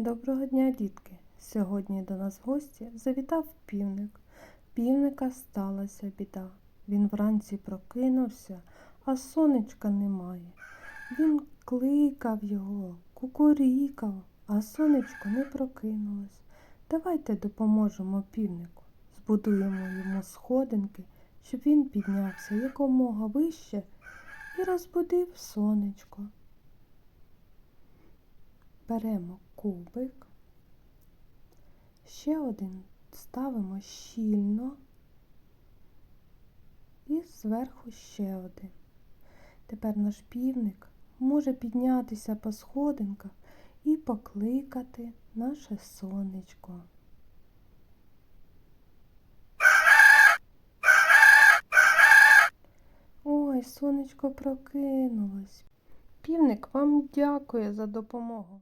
Доброго дня, дітки! Сьогодні до нас в гості завітав півник. Півника сталася біда. Він вранці прокинувся, а сонечка немає. Він кликав його, кукурікав, а сонечко не прокинулось. Давайте допоможемо півнику, збудуємо йому сходинки, щоб він піднявся якомога вище і розбудив сонечко. Беремо кубик, ще один ставимо щільно і зверху ще один. Тепер наш півник може піднятися по сходинках і покликати наше сонечко. Ой, сонечко прокинулось. Півник вам дякує за допомогу.